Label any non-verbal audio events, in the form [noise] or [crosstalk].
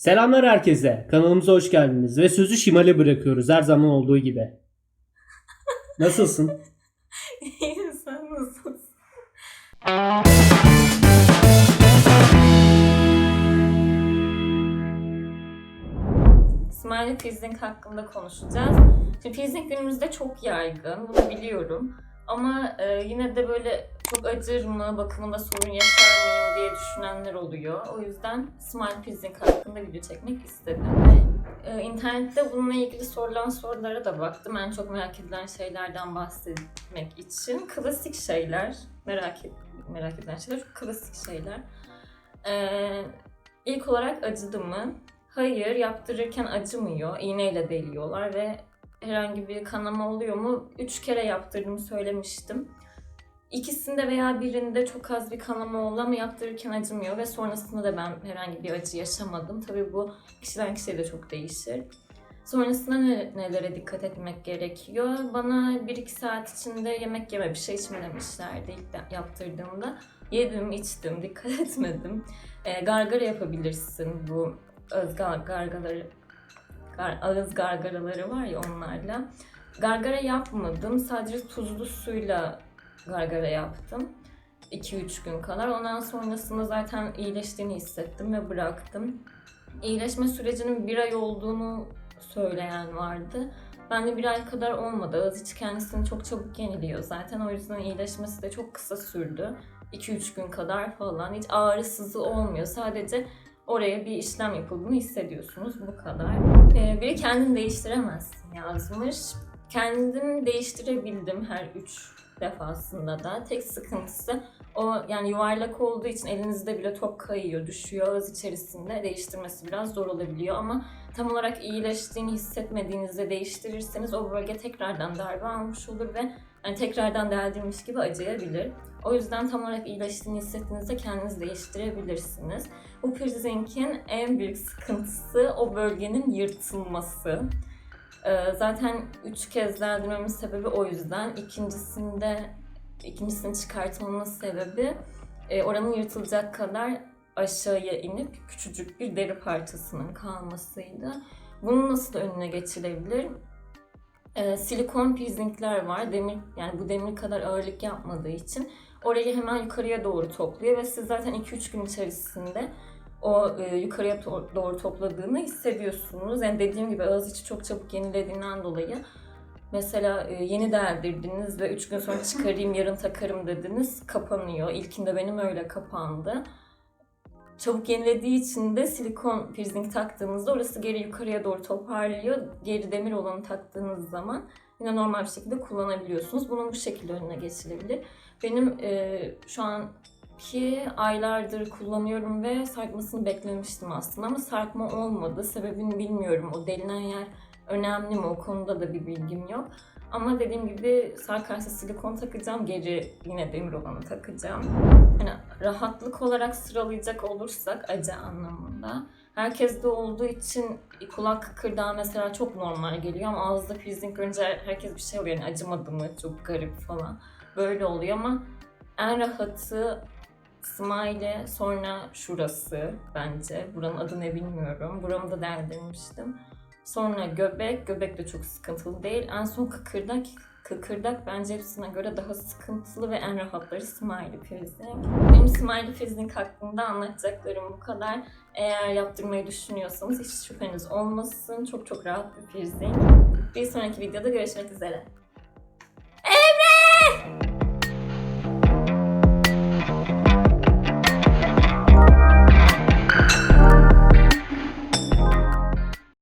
Selamlar herkese. Kanalımıza hoş geldiniz ve sözü Şimal'e bırakıyoruz her zaman olduğu gibi. Nasılsın? [laughs] İyiyim sen nasılsın? Smiley Fizzing hakkında konuşacağız. Şimdi Fizzing günümüzde çok yaygın, bunu biliyorum. Ama e, yine de böyle çok acır mı, bakımında sorun yaşar mıyım diye düşünenler oluyor. O yüzden Smile Fizzing hakkında video çekmek istedim. E, internette bununla ilgili sorulan sorulara da baktım. En çok merak edilen şeylerden bahsetmek için. Klasik şeyler, merak, et, merak edilen şeyler klasik şeyler. E, ilk olarak acıdı mı? Hayır, yaptırırken acımıyor. İğneyle deliyorlar ve herhangi bir kanama oluyor mu? Üç kere yaptırdığımı söylemiştim. İkisinde veya birinde çok az bir kanama oldu ama yaptırırken acımıyor ve sonrasında da ben herhangi bir acı yaşamadım. Tabii bu kişiden kişiye de çok değişir. Sonrasında ne- nelere dikkat etmek gerekiyor? Bana 1-2 saat içinde yemek yeme, bir şey içme demişlerdi ilk yaptırdığımda. Yedim, içtim, dikkat [laughs] etmedim. E, gargara yapabilirsin bu gar- gargaları, gar- ağız gargaraları var ya onlarla. Gargara yapmadım. Sadece tuzlu suyla gargara yaptım. 2-3 gün kadar. Ondan sonrasında zaten iyileştiğini hissettim ve bıraktım. İyileşme sürecinin bir ay olduğunu söyleyen vardı. Ben de bir ay kadar olmadı. Ağız içi kendisini çok çabuk yeniliyor zaten. O yüzden iyileşmesi de çok kısa sürdü. 2-3 gün kadar falan. Hiç ağrısızı olmuyor. Sadece oraya bir işlem yapıldığını hissediyorsunuz. Bu kadar. Ee, biri kendini değiştiremezsin yazmış. Kendim değiştirebildim her üç defasında da. Tek sıkıntısı o yani yuvarlak olduğu için elinizde bile top kayıyor, düşüyor. Ağız içerisinde değiştirmesi biraz zor olabiliyor ama tam olarak iyileştiğini hissetmediğinizde değiştirirseniz o bölge tekrardan darbe almış olur ve yani tekrardan deldirmiş gibi acıyabilir. O yüzden tam olarak iyileştiğini hissettiğinizde kendiniz değiştirebilirsiniz. Bu piercing'in en büyük sıkıntısı o bölgenin yırtılması. Ee, zaten üç kez deldirmemin sebebi o yüzden. İkincisinde, ikincisini çıkartmamın sebebi e, oranın yırtılacak kadar aşağıya inip küçücük bir deri parçasının kalmasıydı. Bunun nasıl önüne geçilebilir? Ee, silikon piercingler var. Demir yani bu demir kadar ağırlık yapmadığı için orayı hemen yukarıya doğru topluyor ve siz zaten 2-3 gün içerisinde o e, yukarıya to- doğru topladığını hissediyorsunuz. Yani dediğim gibi ağız içi çok çabuk yenilediğinden dolayı mesela e, yeni deldirdiniz ve 3 gün sonra çıkarayım yarın takarım dediniz kapanıyor. İlkinde benim öyle kapandı. Çabuk yenilediği için de silikon piercing taktığınızda orası geri yukarıya doğru toparlıyor. Geri demir olanı taktığınız zaman yine normal bir şekilde kullanabiliyorsunuz. Bunun bu şekilde önüne geçilebilir. Benim e, şu an ki aylardır kullanıyorum ve sarkmasını beklemiştim aslında ama sarkma olmadı. Sebebini bilmiyorum. O delinen yer önemli mi o konuda da bir bilgim yok. Ama dediğim gibi sarkarsa silikon takacağım, geri yine demir olanı takacağım. Yani rahatlık olarak sıralayacak olursak acı anlamında. Herkeste olduğu için kulak kıkırdağı mesela çok normal geliyor ama ağızda piercing görünce herkes bir şey oluyor. Yani acımadı mı çok garip falan. Böyle oluyor ama en rahatı Smile sonra şurası bence. Buranın adı ne bilmiyorum. Buramı da deldirmiştim. Sonra göbek. Göbek de çok sıkıntılı değil. En son kıkırdak. Kıkırdak bence hepsine göre daha sıkıntılı ve en rahatları Smiley Piercing. Benim Smiley Piercing hakkında anlatacaklarım bu kadar. Eğer yaptırmayı düşünüyorsanız hiç şüpheniz olmasın. Çok çok rahat bir piercing. Bir sonraki videoda görüşmek üzere.